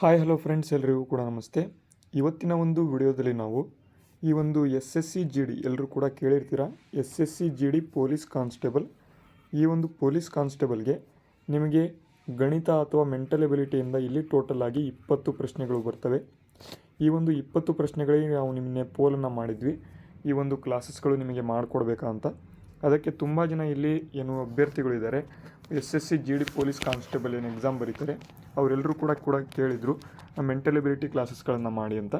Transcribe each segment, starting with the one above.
Hi hello friends ಎಲ್ರಿಗೂ ಕೂಡ ನಮಸ್ತೆ. ಇವತ್ತಿನ ಒಂದು ವಿಡಿಯೋದಲ್ಲಿ ನಾವು ಈ ಒಂದು S S C G D ಎಲ್ಲರೂ ಕೂಡ ಕೇಳಿರ್ತೀರ? S S C G D police constable. ಈ ಒಂದು ಪೊಲೀಸ್ ಕಾನ್ಸ್ಟೇಬಲ್ಗೆ ನಿಮಗೆ ಗಣಿತ ಅಥವಾ ಮೆಂಟಲ್ ಎಬಿಲಿಟಿಯಿಂದ ಇಲ್ಲಿ ಟೋಟಲ್ ಆಗಿ ಇಪ್ಪತ್ತು ಪ್ರಶ್ನೆಗಳು ಬರ್ತವೆ. ಈ ಒಂದು ಇಪ್ಪತ್ತು ಪ್ರಶ್ನೆಗಳಿಗೆ ನಾವು ನಿಮ್ಮನ್ನೇ ಪೋಲನ್ನು ಮಾಡಿದ್ವಿ. ಈ ಒಂದು ಕ್ಲಾಸಸ್ಗಳು ನಿಮಗೆ ಮಾಡಿಕೊಡ್ಬೇಕಾ ಅಂತ. ಅದಕ್ಕೆ ತುಂಬ ಜನ ಇಲ್ಲಿ ಏನು ಅಭ್ಯರ್ಥಿಗಳಿದ್ದಾರೆ. S S C G D police constable ಏನು ಎಕ್ಸಾಮ್ ಬರೀತಾರೆ ಅವರೆಲ್ಲರೂ ಕೂಡ ಕೂಡ ಕೇಳಿದರು ಮೆಂಟಲ್ ಎಬಿಲಿಟಿ ಕ್ಲಾಸಸ್ಗಳನ್ನು ಮಾಡಿ ಅಂತ.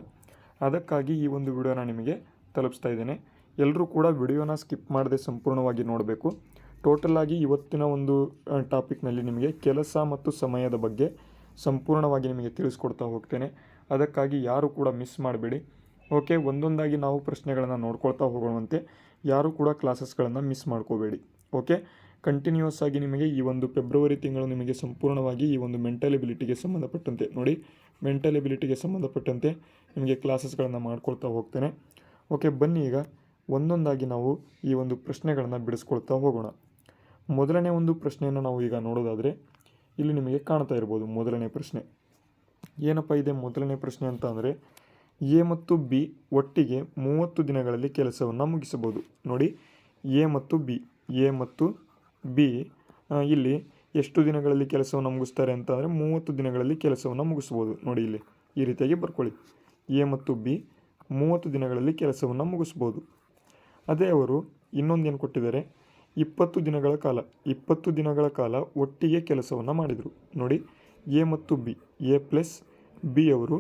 ಅದಕ್ಕಾಗಿ ಈ ಒಂದು ವಿಡಿಯೋನ ನಿಮಗೆ ತಲುಪಿಸ್ತಾ ಇದ್ದೇನೆ. ಎಲ್ಲರೂ ಕೂಡ ವಿಡಿಯೋನ ಸ್ಕಿಪ್ ಮಾಡದೆ ಸಂಪೂರ್ಣವಾಗಿ ನೋಡಬೇಕು. ಟೋಟಲ್ ಆಗಿ ಇವತ್ತಿನ ಒಂದು ಟಾಪಿಕ್ನಲ್ಲಿ ನಿಮಗೆ ಕೆಲಸ ಮತ್ತು ಸಮಯದ ಬಗ್ಗೆ ಸಂಪೂರ್ಣವಾಗಿ ನಿಮಗೆ ತಿಳಿಸ್ಕೊಡ್ತಾ ಹೋಗ್ತೇನೆ. ಅದಕ್ಕಾಗಿ ಯಾರು ಕೂಡ ಮಿಸ್ ಮಾಡಬೇಡಿ. ಓಕೆ ಒಂದೊಂದಾಗಿ ನಾವು ಪ್ರಶ್ನೆಗಳನ್ನು ನೋಡ್ಕೊಳ್ತಾ ಹೋಗೋಣಂತೆ. ಯಾರು ಕೂಡ ಕ್ಲಾಸಸ್ಗಳನ್ನು ಮಿಸ್ ಮಾಡ್ಕೋಬೇಡಿ. ಓಕೆ ಕಂಟಿನ್ಯೂಸ್ ಆಗಿ ನಿಮಗೆ ಈ ಒಂದು ಫೆಬ್ರವರಿ ತಿಂಗಳು ನಿಮಗೆ ಸಂಪೂರ್ಣವಾಗಿ ಈ ಒಂದು ಮೆಂಟಲ್ ಎಬಿಲಿಟಿಗೆ ಸಂಬಂಧಪಟ್ಟಂತೆ ನೋಡಿ ಮೆಂಟಲ್ ಎಬಿಲಿಟಿಗೆ ಸಂಬಂಧಪಟ್ಟಂತೆ ನಿಮಗೆ ಕ್ಲಾಸಸ್ಗಳನ್ನು ಮಾಡ್ಕೊಳ್ತಾ ಹೋಗ್ತೇನೆ. ಓಕೆ ಬನ್ನಿ ಈಗ ಒಂದೊಂದಾಗಿ ನಾವು ಈ ಒಂದು ಪ್ರಶ್ನೆಗಳನ್ನು ಬಿಡಿಸ್ಕೊಳ್ತಾ ಹೋಗೋಣ. ಮೊದಲನೇ ಒಂದು ಪ್ರಶ್ನೆಯನ್ನು ನಾವು ಈಗ ನೋಡೋದಾದರೆ, ಇಲ್ಲಿ ನಿಮಗೆ ಕಾಣ್ತಾ ಇರ್ಬೋದು ಮೊದಲನೇ ಪ್ರಶ್ನೆ. ಏನಪ್ಪ ಇದೆ ಮೊದಲನೇ ಪ್ರಶ್ನೆ ಅಂತ ಅಂದರೆ, ಎ ಮತ್ತು ಬಿ ಒಟ್ಟಿಗೆ ಮೂವತ್ತು ದಿನಗಳಲ್ಲಿ ಕೆಲಸವನ್ನು ಮುಗಿಸಬಹುದು. ನೋಡಿ, ಎ ಮತ್ತು ಬಿ, ಎ ಮತ್ತು ಬಿ ಇಲ್ಲಿ ಎಷ್ಟು ದಿನಗಳಲ್ಲಿ ಕೆಲಸವನ್ನು ಮುಗಿಸ್ತಾರೆ ಅಂತ ಅಂದರೆ ಮೂವತ್ತು ದಿನಗಳಲ್ಲಿ ಕೆಲಸವನ್ನು ಮುಗಿಸ್ಬೋದು. ನೋಡಿ ಇಲ್ಲಿ ಈ ರೀತಿಯಾಗಿ ಬರ್ಕೊಳ್ಳಿ. ಎ ಮತ್ತು ಬಿ ಮೂವತ್ತು ದಿನಗಳಲ್ಲಿ ಕೆಲಸವನ್ನು ಮುಗಿಸ್ಬೋದು. ಅದೇ ಅವರು ಇನ್ನೊಂದು ಏನು ಕೊಟ್ಟಿದ್ದಾರೆ? ಇಪ್ಪತ್ತು ದಿನಗಳ ಕಾಲ. ಇಪ್ಪತ್ತು ದಿನಗಳ ಕಾಲ ಒಟ್ಟಿಗೆ ಕೆಲಸವನ್ನು ಮಾಡಿದರು. ನೋಡಿ, ಎ ಮತ್ತು ಬಿ, ಎ ಪ್ಲಸ್ ಬಿ ಅವರು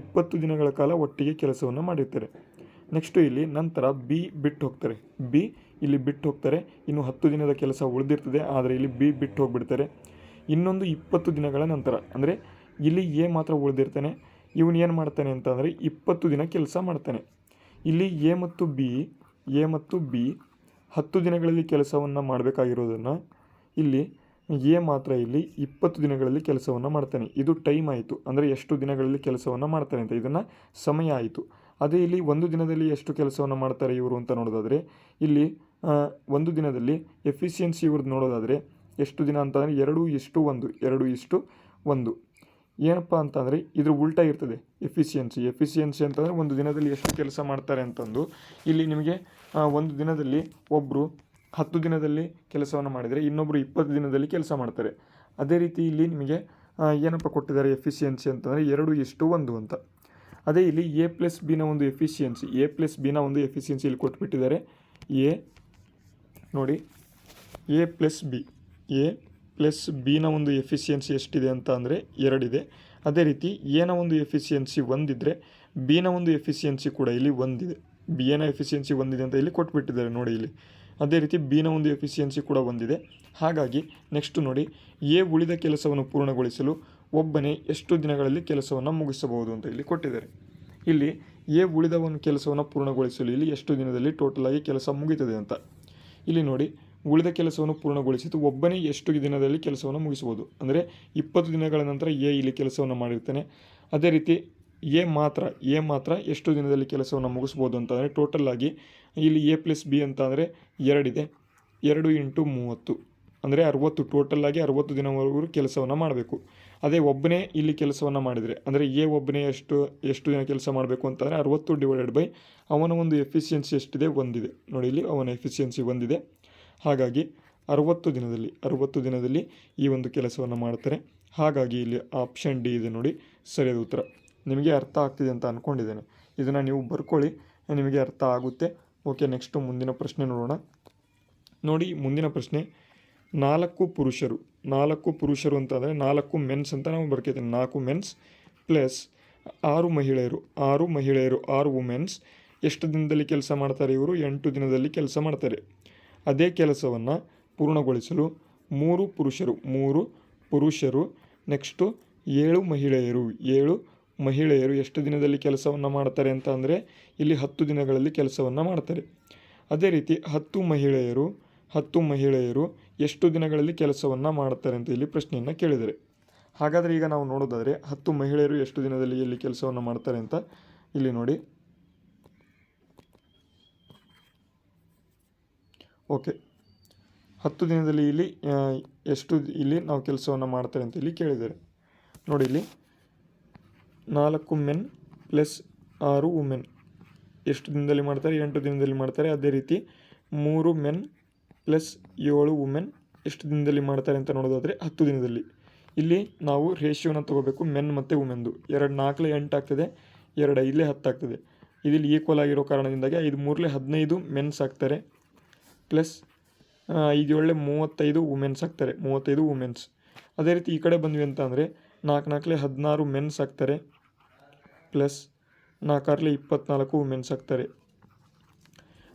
ಇಪ್ಪತ್ತು ದಿನಗಳ ಕಾಲ ಒಟ್ಟಿಗೆ ಕೆಲಸವನ್ನು ಮಾಡಿರ್ತಾರೆ. ನೆಕ್ಸ್ಟು ಇಲ್ಲಿ ನಂತರ ಬಿ ಬಿಟ್ಟು ಹೋಗ್ತಾರೆ. ಬಿ ಇಲ್ಲಿ ಬಿಟ್ಟು ಹೋಗ್ತಾರೆ. ಇನ್ನು ಹತ್ತು ದಿನದ ಕೆಲಸ ಉಳಿದಿರ್ತದೆ. ಆದರೆ ಇಲ್ಲಿ ಬಿ ಬಿಟ್ಟು ಹೋಗ್ಬಿಡ್ತಾರೆ. ಇನ್ನೊಂದು ಇಪ್ಪತ್ತು ದಿನಗಳ ನಂತರ, ಅಂದರೆ ಇಲ್ಲಿ ಎ ಮಾತ್ರ ಉಳಿದಿರ್ತಾನೆ. ಇವನು ಏನು ಮಾಡ್ತಾನೆ ಅಂತಂದರೆ ಇಪ್ಪತ್ತು ದಿನ ಕೆಲಸ ಮಾಡ್ತಾನೆ. ಇಲ್ಲಿ ಎ ಮತ್ತು ಬಿ, ಎ ಮತ್ತು ಬಿ ಹತ್ತು ದಿನಗಳಲ್ಲಿ ಕೆಲಸವನ್ನು ಮಾಡಬೇಕಾಗಿರೋದನ್ನು ಇಲ್ಲಿ ಎ ಮಾತ್ರ ಇಲ್ಲಿ ಇಪ್ಪತ್ತು ದಿನಗಳಲ್ಲಿ ಕೆಲಸವನ್ನು ಮಾಡ್ತಾನೆ. ಇದು ಟೈಮ್ ಆಯಿತು. ಅಂದರೆ ಎಷ್ಟು ದಿನಗಳಲ್ಲಿ ಕೆಲಸವನ್ನು ಮಾಡ್ತಾನೆ ಅಂತ. ಇದನ್ನು ಸಮಯ ಆಯಿತು. ಅದೇ ಇಲ್ಲಿ ಒಂದು ದಿನದಲ್ಲಿ ಎಷ್ಟು ಕೆಲಸವನ್ನು ಮಾಡ್ತಾರೆ ಇವರು ಅಂತ ನೋಡೋದಾದರೆ, ಇಲ್ಲಿ ಒಂದು ದಿನದಲ್ಲಿ ಎಫಿಷಿಯನ್ಸಿ ಇವ್ರದ್ದು ನೋಡೋದಾದರೆ ಎಷ್ಟು ದಿನ ಅಂತಂದರೆ ಎರಡು ಇಷ್ಟು ಒಂದು, ಎರಡು ಇಷ್ಟು ಒಂದು. ಏನಪ್ಪ ಅಂತಂದರೆ ಇದ್ರ ಉಲ್ಟಾ ಇರ್ತದೆ ಎಫಿಷಿಯನ್ಸಿ. ಎಫಿಷಿಯನ್ಸಿ ಅಂತಂದರೆ ಒಂದು ದಿನದಲ್ಲಿ ಎಷ್ಟು ಕೆಲಸ ಮಾಡ್ತಾರೆ ಅಂತಂದು ಇಲ್ಲಿ ನಿಮಗೆ ಒಂದು ದಿನದಲ್ಲಿ ಒಬ್ಬರು ಹತ್ತು ದಿನದಲ್ಲಿ ಕೆಲಸವನ್ನು ಮಾಡಿದರೆ ಇನ್ನೊಬ್ಬರು ಇಪ್ಪತ್ತು ದಿನದಲ್ಲಿ ಕೆಲಸ ಮಾಡ್ತಾರೆ. ಅದೇ ರೀತಿ ಇಲ್ಲಿ ನಿಮಗೆ ಏನಪ್ಪ ಕೊಟ್ಟಿದ್ದಾರೆ ಎಫಿಷಿಯನ್ಸಿ ಅಂತಂದರೆ ಎರಡು ಇಷ್ಟು ಒಂದು ಅಂತ. ಅದೇ ಇಲ್ಲಿ ಎ ಪ್ಲಸ್ ಬಿನ ಒಂದು ಎಫಿಷಿಯನ್ಸಿ, ಎ ಪ್ಲಸ್ ಬಿನ ಒಂದು ಎಫಿಷಿಯನ್ಸಿ ಇಲ್ಲಿ ಕೊಟ್ಬಿಟ್ಟಿದ್ದಾರೆ. ಎ ನೋಡಿ. A plus B A plus ಬಿನ ಒಂದು ಎಫಿಷಿಯನ್ಸಿ ಎಷ್ಟಿದೆ ಅಂತ ಅಂದರೆ ಎರಡಿದೆ. ಅದೇ ರೀತಿ ಎನ ಒಂದು ಎಫಿಷಿಯನ್ಸಿ ಒಂದಿದ್ದರೆ ಬಿನ ಒಂದು ಎಫಿಷಿಯನ್ಸಿ ಕೂಡ ಇಲ್ಲಿ ಒಂದಿದೆ. ಬಿ ಎನ ಎಫಿಷಿಯನ್ಸಿ ಒಂದಿದೆ ಅಂತ ಇಲ್ಲಿ ಕೊಟ್ಬಿಟ್ಟಿದ್ದಾರೆ ನೋಡಿ ಇಲ್ಲಿ. ಅದೇ ರೀತಿ ಬಿನ ಒಂದು ಎಫಿಷಿಯನ್ಸಿ ಕೂಡ ಒಂದಿದೆ. ಹಾಗಾಗಿ ನೆಕ್ಸ್ಟ್ ನೋಡಿ ಎ ಉಳಿದ ಕೆಲಸವನ್ನು ಪೂರ್ಣಗೊಳಿಸಲು ಒಬ್ಬನೇ ಎಷ್ಟು ದಿನಗಳಲ್ಲಿ ಕೆಲಸವನ್ನು ಮುಗಿಸಬಹುದು ಅಂತ ಇಲ್ಲಿ ಕೊಟ್ಟಿದ್ದಾರೆ. ಇಲ್ಲಿ ಎ ಉಳಿದ ಒಂದು ಕೆಲಸವನ್ನು ಪೂರ್ಣಗೊಳಿಸಲು ಇಲ್ಲಿ ಎಷ್ಟು ದಿನದಲ್ಲಿ ಟೋಟಲಾಗಿ ಕೆಲಸ ಮುಗಿತದೆ ಅಂತ. ಇಲ್ಲಿ ನೋಡಿ, ಉಳಿದ ಕೆಲಸವನ್ನು ಪೂರ್ಣಗೊಳಿಸಿದ್ದು ಒಬ್ಬನೇ ಎಷ್ಟು ದಿನದಲ್ಲಿ ಕೆಲಸವನ್ನು ಮುಗಿಸಬಹುದು? ಅಂದರೆ ಇಪ್ಪತ್ತು ದಿನಗಳ ನಂತರ ಎ ಇಲ್ಲಿ ಕೆಲಸವನ್ನು ಮಾಡಿರ್ತಾನೆ. ಅದೇ ರೀತಿ ಎ ಮಾತ್ರ ಎ ಮಾತ್ರ ಎಷ್ಟು ದಿನದಲ್ಲಿ ಕೆಲಸವನ್ನು ಮುಗಿಸ್ಬೋದು ಅಂತಂದರೆ ಟೋಟಲ್ ಆಗಿ ಇಲ್ಲಿ ಎ ಪ್ಲಸ್ ಬಿ ಅಂತ ಅಂದರೆ ಎರಡಿದೆ ಎರಡು ಇಂಟು ಮೂವತ್ತು. ಅಂದರೆ ಅರುವತ್ತು ಟೋಟಲ್ ಆಗಿ ಅರುವತ್ತು ದಿನವರೆಗೂ ಕೆಲಸವನ್ನು ಮಾಡಬೇಕು. ಅದೇ ಒಬ್ಬನೇ ಇಲ್ಲಿ ಕೆಲಸವನ್ನು ಮಾಡಿದರೆ. ಅಂದರೆ ಎ ಒಬ್ಬನೇ ಎಷ್ಟು ಎಷ್ಟು ಜನ ಕೆಲಸ ಮಾಡಬೇಕು ಅಂತಂದರೆ ಅರವತ್ತು ಡಿವೈಡೆಡ್ ಬೈ ಅವನ ಒಂದು ಎಫಿಷಿಯನ್ಸಿ ಎಷ್ಟಿದೆ? ಒಂದಿದೆ. ನೋಡಿ ಇಲ್ಲಿ ಅವನ ಎಫಿಷಿಯನ್ಸಿ ಒಂದಿದೆ. ಹಾಗಾಗಿ ಅರುವತ್ತು ದಿನದಲ್ಲಿ ಅರುವತ್ತು ದಿನದಲ್ಲಿ ಈ ಒಂದು ಕೆಲಸವನ್ನು ಮಾಡ್ತಾರೆ. ಹಾಗಾಗಿ ಇಲ್ಲಿ ಆಪ್ಷನ್ ಡಿ ಇದೆ ನೋಡಿ, ಸರಿಯಾದ ಉತ್ತರ. ನಿಮಗೆ ಅರ್ಥ ಆಗ್ತಿದೆ ಅಂತ ಅಂದ್ಕೊಂಡಿದ್ದೇನೆ ಇದನ್ನು ನೀವು ಬರ್ಕೊಳ್ಳಿ, ನಿಮಗೆ ಅರ್ಥ ಆಗುತ್ತೆ. ಓಕೆ ನೆಕ್ಸ್ಟು ಮುಂದಿನ ಪ್ರಶ್ನೆ ನೋಡೋಣ. ನೋಡಿ, ಮುಂದಿನ ಪ್ರಶ್ನೆ. ನಾಲ್ಕು ಪುರುಷರು ನಾಲ್ಕು ಪುರುಷರು ಅಂತಂದರೆ ನಾಲ್ಕು ಮೆನ್ಸ್ ಅಂತ ನಾವು ಬರ್ಕೈತೀವಿ ನಾಲ್ಕು ಮೆನ್ಸ್ ಪ್ಲಸ್ ಆರು ಮಹಿಳೆಯರು. ಆರು ಮಹಿಳೆಯರು, ಆರು ವುಮೆನ್ಸ್ ಎಷ್ಟು ದಿನದಲ್ಲಿ ಕೆಲಸ ಮಾಡ್ತಾರೆ ಇವರು? ಎಂಟು ದಿನದಲ್ಲಿ ಕೆಲಸ ಮಾಡ್ತಾರೆ. ಅದೇ ಕೆಲಸವನ್ನು ಪೂರ್ಣಗೊಳಿಸಲು ಮೂರು ಪುರುಷರು ಮೂರು ಪುರುಷರು ನೆಕ್ಸ್ಟು ಏಳು ಮಹಿಳೆಯರು. ಏಳು ಮಹಿಳೆಯರು ಎಷ್ಟು ದಿನದಲ್ಲಿ ಕೆಲಸವನ್ನು ಮಾಡ್ತಾರೆ ಅಂತ ಅಂದರೆ ಇಲ್ಲಿ ಹತ್ತು ದಿನಗಳಲ್ಲಿ ಕೆಲಸವನ್ನು ಮಾಡ್ತಾರೆ. ಅದೇ ರೀತಿ ಹತ್ತು ಮಹಿಳೆಯರು ಹತ್ತು ಮಹಿಳೆಯರು ಎಷ್ಟು ದಿನಗಳಲ್ಲಿ ಕೆಲಸವನ್ನು ಮಾಡ್ತಾರೆ ಅಂತ ಇಲ್ಲಿ ಪ್ರಶ್ನೆಯನ್ನು ಕೇಳಿದರೆ. ಹಾಗಾದರೆ ಈಗ ನಾವು ನೋಡೋದಾದರೆ ಹತ್ತು ಮಹಿಳೆಯರು ಎಷ್ಟು ದಿನದಲ್ಲಿ ಇಲ್ಲಿ ಕೆಲಸವನ್ನು ಮಾಡ್ತಾರೆ ಅಂತ ಇಲ್ಲಿ ನೋಡಿ. ಓಕೆ. ಹತ್ತು ದಿನದಲ್ಲಿ ಇಲ್ಲಿ ಎಷ್ಟು ಇಲ್ಲಿ ನಾವು ಕೆಲಸವನ್ನು ಮಾಡ್ತಾರೆ ಅಂತ ಇಲ್ಲಿ ಕೇಳಿದ್ದಾರೆ ನೋಡಿ ಇಲ್ಲಿ, ನಾಲ್ಕು ಮೆನ್ ಪ್ಲಸ್ ಆರು ವುಮೆನ್. ಎಷ್ಟು ದಿನದಲ್ಲಿ ಮಾಡ್ತಾರೆ? ಎಂಟು ದಿನದಲ್ಲಿ ಮಾಡ್ತಾರೆ. ಅದೇ ರೀತಿ ಮೂರು ಮೆನ್ ಪ್ಲಸ್ ಏಳು ವುಮೆನ್ ಎಷ್ಟು ದಿನದಲ್ಲಿ ಮಾಡ್ತಾರೆ ಅಂತ ನೋಡೋದಾದರೆ ಹತ್ತು ದಿನದಲ್ಲಿ. ಇಲ್ಲಿ ನಾವು ರೇಷಿಯೋನ ತೊಗೋಬೇಕು ಮೆನ್ ಮತ್ತು ವುಮೆನ್ದು ಎರಡು ನಾಲ್ಕಲೆ ಎಂಟು ಆಗ್ತದೆ, ಎರಡು ಐದಲೇ ಹತ್ತು ಆಗ್ತದೆ. ಇದಿಲ್ಲಿ ಈಕ್ವಲ್ ಆಗಿರೋ ಕಾರಣದಿಂದಾಗಿ ಐದು ಮೂರಲೆ ಹದಿನೈದು ಮೆನ್ಸ್ ಆಗ್ತಾರೆ ಪ್ಲಸ್ ಐದು ಏಳಲೆ ಮೂವತ್ತೈದು ವುಮೆನ್ಸ್ ಆಗ್ತಾರೆ ಮೂವತ್ತೈದು ವುಮೆನ್ಸ್ ಅದೇ ರೀತಿ ಈ ಕಡೆ ಬಂದ್ವಿ ಅಂತ ಅಂದರೆ ನಾಲ್ಕು ನಾಲ್ಕಲೆ ಹದಿನಾರು ಮೆನ್ಸ್ ಆಗ್ತಾರೆ ಪ್ಲಸ್, ನಾಲ್ಕಾರಲೆ ಇಪ್ಪತ್ನಾಲ್ಕು ವುಮೆನ್ಸ್ ಆಗ್ತಾರೆ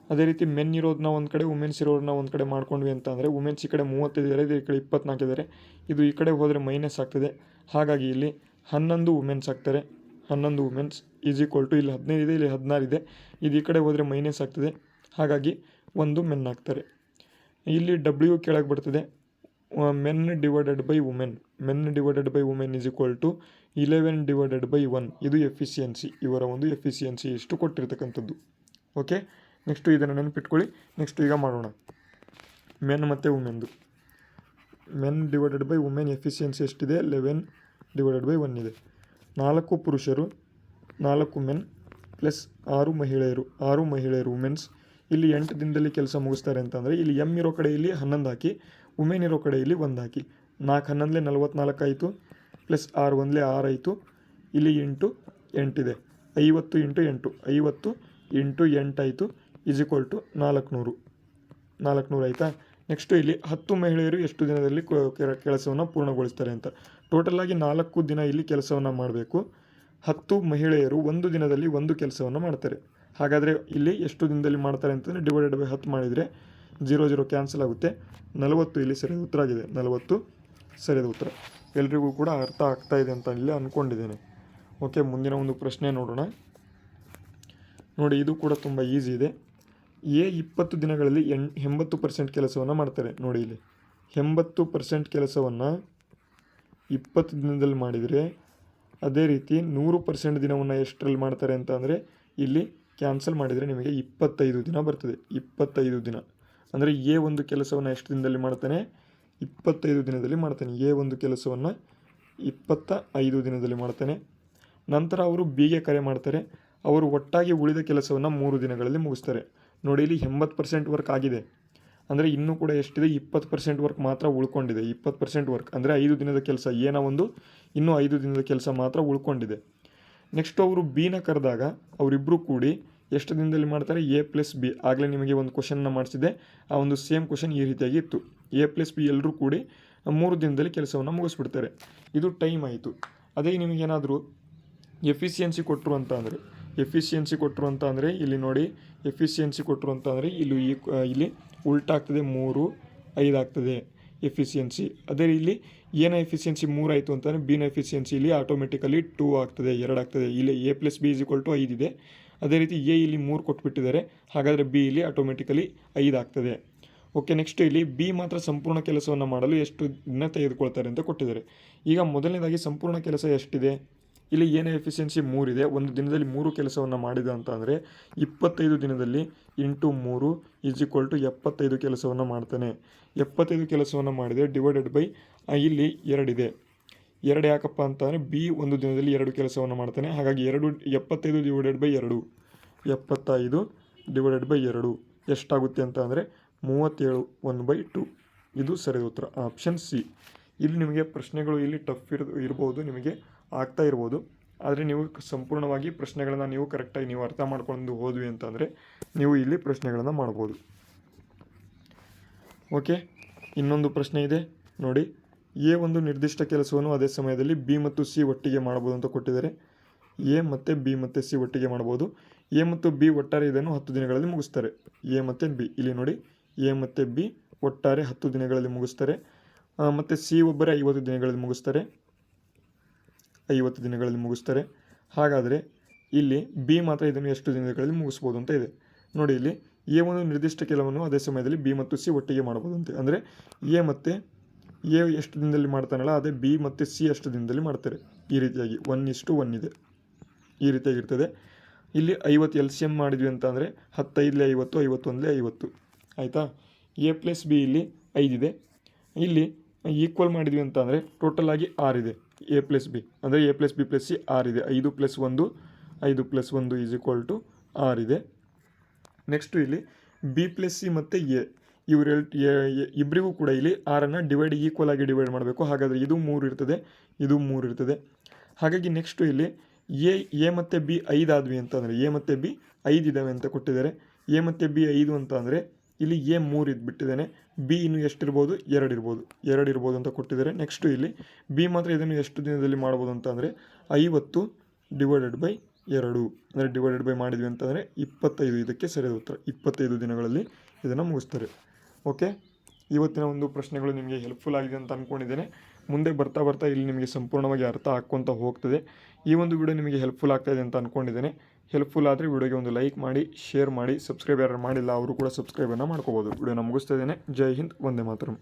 ಅದೇ ರೀತಿ ಮೆನ್ ಇರೋದನ್ನ ಒಂದು ಕಡೆ ವುಮೆನ್ಸ್ ಇರೋದನ್ನ ಒಂದು ಕಡೆ ಮಾಡ್ಕೊಂಡ್ವಿ ಅಂತ ಅಂದರೆ ವುಮೆನ್ಸ್ ಈ ಕಡೆ ಮೂವತ್ತೈದು ಇದ್ದಾರೆ ಇದು ಈ ಕಡೆ ಇಪ್ಪತ್ನಾಲ್ಕಿದ್ದಾರೆ ಇದು ಈ ಕಡೆ ಹೋದರೆ ಮೈನಸ್ ಆಗ್ತದೆ. ಹಾಗಾಗಿ ಇಲ್ಲಿ ಹನ್ನೊಂದು ವುಮೆನ್ಸ್ ಆಗ್ತಾರೆ. ಹನ್ನೊಂದು ವುಮೆನ್ಸ್ ಈಸ್ ಈಕ್ವಲ್ ಟು ಇಲ್ಲಿ ಹದಿನೈದು ಇದೆ, ಇಲ್ಲಿ ಹದಿನಾರು ಇದೆ. ಇದು ಈ ಕಡೆ ಹೋದರೆ ಮೈನಸ್ ಆಗ್ತದೆ. ಹಾಗಾಗಿ ಒಂದು ಮೆನ್ ಆಗ್ತಾರೆ. ಇಲ್ಲಿ ಡಬ್ಲ್ಯೂ ಕೆಳಗೆ ಬರ್ತದೆ. Men divided by women men divided by women is equal to eleven divided by one ಇದು ಎಫಿಷಿಯನ್ಸಿ ಇವರ ಒಂದು ಎಫಿಷಿಯನ್ಸಿ ಇಷ್ಟು ಕೊಟ್ಟಿರ್ತಕ್ಕಂಥದ್ದು. ಓಕೆ ನೆಕ್ಸ್ಟು ಇದನ್ನು ನೆನಪಿಟ್ಕೊಳ್ಳಿ. ನೆಕ್ಸ್ಟ್ ಈಗ ಮಾಡೋಣ. ಮೆನ್ ಮತ್ತು ವುಮೆನ್ದು men divided by women efficiency ಎಷ್ಟಿದೆ? ಲೆವೆನ್ ಡಿವೈಡೆಡ್ ಬೈ ಒನ್ ಇದೆ. ನಾಲ್ಕು ಪುರುಷರು, ನಾಲ್ಕು ಮೆನ್ ಪ್ಲಸ್ ಆರು ಮಹಿಳೆಯರು. ಆರು ಮಹಿಳೆಯರು ವುಮೆನ್ಸ್ ಇಲ್ಲಿ ಎಂಟು ದಿನದಲ್ಲಿ ಕೆಲಸ ಮುಗಿಸ್ತಾರೆ ಅಂತಂದರೆ, ಇಲ್ಲಿ ಎಂ ಇರೋ ಕಡೆಯಲ್ಲಿ ಹನ್ನೊಂದು ಹಾಕಿ ವುಮೆನ್ ಇರೋ ಕಡೆಯಲ್ಲಿ ಒಂದು ಹಾಕಿ. ನಾಲ್ಕು ಹನ್ನೊಂದಲೇ ನಲ್ವತ್ನಾಲ್ಕು ಆಯಿತು ಪ್ಲಸ್ ಆರು ಒಂದಲೇ ಆರು ಆಯಿತು. ಇಲ್ಲಿ ಎಂಟು ಎಂಟಿದೆ. ಐವತ್ತು ಇಂಟು ಎಂಟು. ಐವತ್ತು ಇಂಟು ಎಂಟಾಯಿತು ಇಸ್ ಈಕ್ವಲ್ ಟು ನಾಲ್ಕುನೂರು. ನಾಲ್ಕುನೂರು ಆಯಿತಾ? ನೆಕ್ಸ್ಟು ಇಲ್ಲಿ ಹತ್ತು ಮಹಿಳೆಯರು ಎಷ್ಟು ದಿನದಲ್ಲಿ ಕೆಲಸವನ್ನು ಪೂರ್ಣಗೊಳಿಸ್ತಾರೆ ಅಂತ. ಟೋಟಲಾಗಿ ನಾಲ್ಕು ದಿನ ಇಲ್ಲಿ ಕೆಲಸವನ್ನು ಮಾಡಬೇಕು. ಹತ್ತು ಮಹಿಳೆಯರು ಒಂದು ದಿನದಲ್ಲಿ ಒಂದು ಕೆಲಸವನ್ನು ಮಾಡ್ತಾರೆ. ಹಾಗಾದರೆ ಇಲ್ಲಿ ಎಷ್ಟು ದಿನದಲ್ಲಿ ಮಾಡ್ತಾರೆ ಅಂತಂದರೆ ಡಿವೈಡೆಡ್ ಬೈ ಹತ್ತು ಮಾಡಿದರೆ ಜೀರೋ ಜೀರೋ ಕ್ಯಾನ್ಸಲ್ ಆಗುತ್ತೆ. ನಲವತ್ತು ಇಲ್ಲಿ ಸರಿಯಾದ ಉತ್ತರ ಆಗಿದೆ. ನಲವತ್ತು ಸರಿಯಾದ ಉತ್ತರ. ಎಲ್ರಿಗೂ ಕೂಡ ಅರ್ಥ ಆಗ್ತಾ ಇದೆ ಅಂತ ಇಲ್ಲಿ ಅಂದ್ಕೊಂಡಿದ್ದೇನೆ ಓಕೆ ಮುಂದಿನ ಒಂದು ಪ್ರಶ್ನೆ ನೋಡೋಣ. ನೋಡಿ, ಇದು ಕೂಡ ತುಂಬ ಈಸಿ ಇದೆ. ಎ ಇಪ್ಪತ್ತು ದಿನಗಳಲ್ಲಿ ಎಣ್ ಎಂಬತ್ತು ಪರ್ಸೆಂಟ್ ಕೆಲಸವನ್ನು ಮಾಡ್ತಾರೆ. ನೋಡಿ ಇಲ್ಲಿ. ಎಂಬತ್ತು ಪರ್ಸೆಂಟ್ ಕೆಲಸವನ್ನು ಇಪ್ಪತ್ತು ದಿನದಲ್ಲಿ ಮಾಡಿದರೆ ಅದೇ ರೀತಿ ನೂರು ಪರ್ಸೆಂಟ್ ದಿನವನ್ನು ಎಷ್ಟರಲ್ಲಿ ಮಾಡ್ತಾರೆ ಅಂತ ಅಂದರೆ ಇಲ್ಲಿ ಕ್ಯಾನ್ಸಲ್ ಮಾಡಿದರೆ ನಿಮಗೆ ಇಪ್ಪತ್ತೈದು ದಿನ ಬರ್ತದೆ. ಇಪ್ಪತ್ತೈದು ದಿನ. ಅಂದರೆ ಎ ಒಂದು ಕೆಲಸವನ್ನು ಎಷ್ಟು ದಿನದಲ್ಲಿ ಮಾಡ್ತಾನೆ? ಇಪ್ಪತ್ತೈದು ದಿನದಲ್ಲಿ ಮಾಡ್ತಾನೆ. ಎ ಒಂದು ಕೆಲಸವನ್ನು ಇಪ್ಪತ್ತ ಐದು ದಿನದಲ್ಲಿ ಮಾಡ್ತಾನೆ. ನಂತರ ಅವರು ಬಿಗೆ ಕರೆ ಮಾಡ್ತಾರೆ. ಅವರು ಒಟ್ಟಾಗಿ ಉಳಿದ ಕೆಲಸವನ್ನು ಮೂರು ದಿನಗಳಲ್ಲಿ ಮುಗಿಸ್ತಾರೆ. ನೋಡಿ ಇಲ್ಲಿ ಎಂಬತ್ತು ಪರ್ಸೆಂಟ್ ವರ್ಕ್ ಆಗಿದೆ. ಅಂದರೆ ಇನ್ನೂ ಕೂಡ ಎಷ್ಟಿದೆ? ಇಪ್ಪತ್ತು ಪರ್ಸೆಂಟ್ ವರ್ಕ್ ಮಾತ್ರ ಉಳ್ಕೊಂಡಿದೆ. ಇಪ್ಪತ್ತು ಪರ್ಸೆಂಟ್ ವರ್ಕ್ ಅಂದರೆ ಐದು ದಿನದ ಕೆಲಸ, ಏನೋ ಒಂದು ಇನ್ನೂ ಐದು ದಿನದ ಕೆಲಸ ಮಾತ್ರ ಉಳ್ಕೊಂಡಿದೆ. ನೆಕ್ಸ್ಟ್ ಅವರು ಬಿನ ಕರೆದಾಗ ಅವರಿಬ್ಬರು ಕೂಡಿ ಎಷ್ಟು ದಿನದಲ್ಲಿ ಮಾಡ್ತಾರೆ? ಎ ಪ್ಲಸ್ ಬಿ ಆಗಲೇ ನಿಮಗೆ ಒಂದು ಕ್ವಶನ್ನ ಮಾಡಿಸಿದೆ ಆ ಒಂದು ಸೇಮ್ ಕ್ವಶನ್ ಈ ರೀತಿಯಾಗಿ ಇತ್ತು. ಎ ಪ್ಲಸ್ ಬಿ ಎಲ್ಲರೂ ಕೂಡಿ ಮೂರು ದಿನದಲ್ಲಿ ಕೆಲಸವನ್ನು ಮುಗಿಸ್ಬಿಡ್ತಾರೆ. ಇದು ಟೈಮ್ ಆಯಿತು. ಅದೇ ನಿಮಗೇನಾದರೂ ಎಫಿಷಿಯನ್ಸಿ ಕೊಟ್ಟರು ಅಂತ ಅಂದರೆ ಎಫಿಷಿಯನ್ಸಿ ಕೊಟ್ಟರು ಅಂತ ಅಂದರೆ ಇಲ್ಲಿ ನೋಡಿ ಎಫಿಷಿಯನ್ಸಿ ಕೊಟ್ಟರು ಅಂತಂದರೆ ಇಲ್ಲಿ ಈ ಇಲ್ಲಿ ಉಲ್ಟಾ ಆಗ್ತದೆ ಮೂರು, ಐದು ಆಗ್ತದೆ ಎಫಿಷಿಯನ್ಸಿ. ಅದೇ ಇಲ್ಲಿ ಏನ ಎಫಿಷಿಯನ್ಸಿ ಆಯಿತು ಅಂತಂದರೆ ಬಿನ ಎಫಿಷಿಯನ್ಸಿ ಇಲ್ಲಿ ಆಟೋಮೆಟಿಕಲಿ ಟೂ ಆಗ್ತದೆ, ಎರಡು ಆಗ್ತದೆ. ಇಲ್ಲಿ A plus B is equal to ಐದಿದೆ ಅದೇ ರೀತಿ ಎ ಇಲ್ಲಿ ಮೂರು ಕೊಟ್ಬಿಟ್ಟಿದ್ದಾರೆ. ಹಾಗಾದರೆ ಬಿ ಇಲ್ಲಿ ಆಟೋಮೆಟಿಕಲಿ ಐದು ಆಗ್ತದೆ. ಓಕೆ ನೆಕ್ಸ್ಟ್ ಇಲ್ಲಿ ಬಿ ಮಾತ್ರ ಸಂಪೂರ್ಣ ಕೆಲಸವನ್ನು ಮಾಡಲು ಎಷ್ಟು ದಿನ ತೆಗೆದುಕೊಳ್ತಾರೆ ಅಂತ ಕೊಟ್ಟಿದ್ದಾರೆ. ಈಗ ಮೊದಲನೇದಾಗಿ ಸಂಪೂರ್ಣ ಕೆಲಸ ಎಷ್ಟಿದೆ? ಇಲ್ಲಿ ಏನೇ ಎಫಿಷಿಯನ್ಸಿ ಮೂರಿದೆ ಒಂದು ದಿನದಲ್ಲಿ ಮೂರು ಕೆಲಸವನ್ನು ಮಾಡಿದ ಅಂತ ಅಂದರೆ ಇಪ್ಪತ್ತೈದು ದಿನದಲ್ಲಿ ಇಂಟು ಮೂರು ಈಸ್ ಈಕ್ವಲ್ ಟು ಎಪ್ಪತ್ತೈದು ಕೆಲಸವನ್ನು ಮಾಡ್ತಾನೆ. ಎಪ್ಪತ್ತೈದು ಕೆಲಸವನ್ನು ಮಾಡಿದೆ ಡಿವೈಡೆಡ್ ಬೈ ಇಲ್ಲಿ ಎರಡಿದೆ ಎರಡು ಯಾಕಪ್ಪ ಅಂತಂದರೆ ಬಿ ಒಂದು ದಿನದಲ್ಲಿ ಎರಡು ಕೆಲಸವನ್ನು ಮಾಡ್ತಾನೆ. ಹಾಗಾಗಿ ಎರಡು, ಎಪ್ಪತ್ತೈದು ಡಿವೈಡೆಡ್ ಬೈ ಎರಡು. ಎಪ್ಪತ್ತೈದು ಡಿವೈಡೆಡ್ ಬೈ ಎರಡು. ಎಷ್ಟಾಗುತ್ತೆ ಅಂತ ಅಂದರೆ ಮೂವತ್ತೇಳು ಒನ್ ಬೈ ಟು ಇದು ಸರಿ ಉತ್ತರ. ಆಪ್ಷನ್ ಸಿ ಇಲ್ಲಿ ನಿಮಗೆ ಪ್ರಶ್ನೆಗಳು ಇಲ್ಲಿ ಟಫ್ ಇರ್, ಇರ್ಬೋದು. ನಿಮಗೆ ಆಗ್ತಾ ಇರ್ಬೋದು. ಆದರೆ ನೀವು ಸಂಪೂರ್ಣವಾಗಿ ಪ್ರಶ್ನೆಗಳನ್ನು ನೀವು ಕರೆಕ್ಟಾಗಿ ನೀವು ಅರ್ಥ ಮಾಡ್ಕೊಂಡು ಹೋದ್ವಿ ಅಂತಂದರೆ ನೀವು ಇಲ್ಲಿ ಪ್ರಶ್ನೆಗಳನ್ನು ಮಾಡ್ಬೋದು. ಓಕೆ ಇನ್ನೊಂದು ಪ್ರಶ್ನೆ ಇದೆ. ನೋಡಿ. ಎ ಒಂದು ನಿರ್ದಿಷ್ಟ ಕೆಲಸವನ್ನು ಅದೇ ಸಮಯದಲ್ಲಿ ಬಿ ಮತ್ತು ಸಿ ಒಟ್ಟಿಗೆ ಮಾಡ್ಬೋದು ಅಂತ ಕೊಟ್ಟಿದ್ದಾರೆ. ಎ ಮತ್ತು ಬಿ ಮತ್ತು ಸಿ ಒಟ್ಟಿಗೆ ಮಾಡ್ಬೋದು ಎ ಮತ್ತು ಬಿ ಒಟ್ಟಾರೆ ಇದನ್ನು ಹತ್ತು ದಿನಗಳಲ್ಲಿ ಮುಗಿಸ್ತಾರೆ. ಎ ಮತ್ತು ಬಿ. ಇಲ್ಲಿ ನೋಡಿ. ಎ ಮತ್ತು ಬಿ ಒಟ್ಟಾರೆ ಹತ್ತು ದಿನಗಳಲ್ಲಿ ಮುಗಿಸ್ತಾರೆ. ಮತ್ತು ಸಿ ಒಬ್ಬರೇ ಐವತ್ತು ದಿನಗಳಲ್ಲಿ ಮುಗಿಸ್ತಾರೆ. ಐವತ್ತು ದಿನಗಳಲ್ಲಿ ಮುಗಿಸ್ತಾರೆ. ಹಾಗಾದರೆ ಇಲ್ಲಿ ಬಿ ಮಾತ್ರ ಇದನ್ನು ಎಷ್ಟು ದಿನಗಳಲ್ಲಿ ಮುಗಿಸ್ಬೋದು ಅಂತ ಇದೆ. ನೋಡಿ ಇಲ್ಲಿ ಎ ಒಂದು ನಿರ್ದಿಷ್ಟ ಕೆಲವನ್ನು ಅದೇ ಸಮಯದಲ್ಲಿ ಬಿ ಮತ್ತು ಸಿ ಒಟ್ಟಿಗೆ ಮಾಡ್ಬೋದು ಅಂತ. ಅಂದರೆ ಎ ಮತ್ತು ಎ ಎಷ್ಟು ದಿನದಲ್ಲಿ ಮಾಡ್ತಾನಲ್ಲ, ಅದೇ ಬಿ ಮತ್ತು ಸಿ ಎಷ್ಟು ದಿನದಲ್ಲಿ ಮಾಡ್ತಾರೆ. ಈ ರೀತಿಯಾಗಿ ಒನ್ ಇಷ್ಟು ಒನ್ ಇದೆ. ಈ ರೀತಿಯಾಗಿರ್ತದೆ. ಇಲ್ಲಿ ಐವತ್ತು ಎಲ್ ಸಿ ಎಂ ಮಾಡಿದ್ವಿ ಅಂತ ಅಂದರೆ ಹತ್ತೈದಲೇ ಐವತ್ತು, ಐವತ್ತೊಂದಲೇ ಐವತ್ತು. ಆಯಿತಾ? ಎ ಪ್ಲಸ್ ಬಿ ಇಲ್ಲಿ ಐದಿದೆ. ಇಲ್ಲಿ ಈಕ್ವಲ್ ಮಾಡಿದ್ವಿ ಅಂತ ಅಂದರೆ ಟೋಟಲ್ ಆಗಿ ಆರಿದೆ. ಎ ಪ್ಲಸ್ ಬಿ ಅಂದರೆ A plus B plus C R ಇದೆ. ಐದು ಪ್ಲಸ್ ಒಂದು, ಐದು ಪ್ಲಸ್ ಒಂದು ಈಸ್ ಈಕ್ವಲ್ ಟು ಆರ್ ಇದೆ. ನೆಕ್ಸ್ಟು ಇಲ್ಲಿ ಬಿ ಪ್ಲಸ್ ಸಿ ಮತ್ತು ಎ ಇವ್ರ ಇಬ್ಬರಿಗೂ ಕೂಡ ಇಲ್ಲಿ ಆರನ್ನು ಡಿವೈಡ್ ಈಕ್ವಲ್ ಆಗಿ ಡಿವೈಡ್ ಮಾಡಬೇಕು. ಹಾಗಾದರೆ ಇದು ಮೂರು ಇರ್ತದೆ, ಇದು ಮೂರು ಇರ್ತದೆ. ಹಾಗಾಗಿ ನೆಕ್ಸ್ಟು ಇಲ್ಲಿ ಎ ಎ ಮತ್ತು ಬಿ ಐದಾದ್ವಿ ಅಂತಂದರೆ ಎ ಮತ್ತು ಬಿ ಐದು ಇದ್ದಾವೆ ಅಂತ ಕೊಟ್ಟಿದ್ದಾರೆ. ಎ ಮತ್ತು ಬಿ ಐದು ಅಂತ ಅಂದರೆ ಇಲ್ಲಿ ಎ ಮೂರು ಇದು ಬಿಟ್ಟಿದ್ದಾನೆ ಬಿ ಇನ್ನು ಎಷ್ಟಿರ್ಬೋದು ಎರಡು ಇರ್ಬೋದು. ಎರಡು ಇರ್ಬೋದು ಅಂತ ಕೊಟ್ಟಿದ್ದಾರೆ. ನೆಕ್ಸ್ಟು ಇಲ್ಲಿ ಬಿ ಮಾತ್ರ ಇದನ್ನು ಎಷ್ಟು ದಿನದಲ್ಲಿ ಮಾಡ್ಬೋದು ಅಂತ ಅಂದರೆ ಐವತ್ತು ಡಿವೈಡೆಡ್ ಬೈ ಎರಡು. ಅಂದರೆ ಡಿವೈಡೆಡ್ ಬೈ ಮಾಡಿದ್ವಿ ಅಂತಂದರೆ ಇಪ್ಪತ್ತೈದು. ಇದಕ್ಕೆ ಸರಿಯಾದ ಉತ್ತರ. ಇಪ್ಪತ್ತೈದು ದಿನಗಳಲ್ಲಿ ಇದನ್ನು ಮುಗಿಸ್ತಾರೆ. ಓಕೆ ಇವತ್ತಿನ ಒಂದು ಪ್ರಶ್ನೆಗಳು ನಿಮಗೆ ಹೆಲ್ಪ್ಫುಲ್ ಆಗಿದೆ ಅಂತ ಅಂದ್ಕೊಂಡಿದ್ದೇನೆ ಮುಂದೆ ಬರ್ತಾ ಬರ್ತಾ ಇಲ್ಲಿ ನಿಮಗೆ ಸಂಪೂರ್ಣವಾಗಿ ಅರ್ಥ ಹಾಕ್ಕೊತ ಹೋಗ್ತದೆ. ಈ ಒಂದು ವಿಡಿಯೋ ನಿಮಗೆ ಹೆಲ್ಪ್ಫುಲ್ ಆಗ್ತಾಯಿದೆ ಅಂತ ಅಂದ್ಕೊಂಡಿದ್ದೇನೆ ಹೆಲ್ಪ್ಫುಲ್ ಆದರೆ ವಿಡಿಯೋಗೆ ಒಂದು ಲೈಕ್ ಮಾಡಿ ಶೇರ್ ಮಾಡಿ ಸಬ್ಸ್ಕ್ರೈಬ್ ಯಾರು ಮಾಡಿಲ್ಲ, ಅವರು ಕೂಡ ಸಬ್ಸ್ಕ್ರೈಬನ್ನು ಮಾಡ್ಕೋಬೋದು. ವಿಡಿಯೋನ ಮುಗಿಸ್ತಾ ಇದ್ದೇನೆ. ಜೈ ಹಿಂದ್, ವಂದೇ ಮಾತರಂ.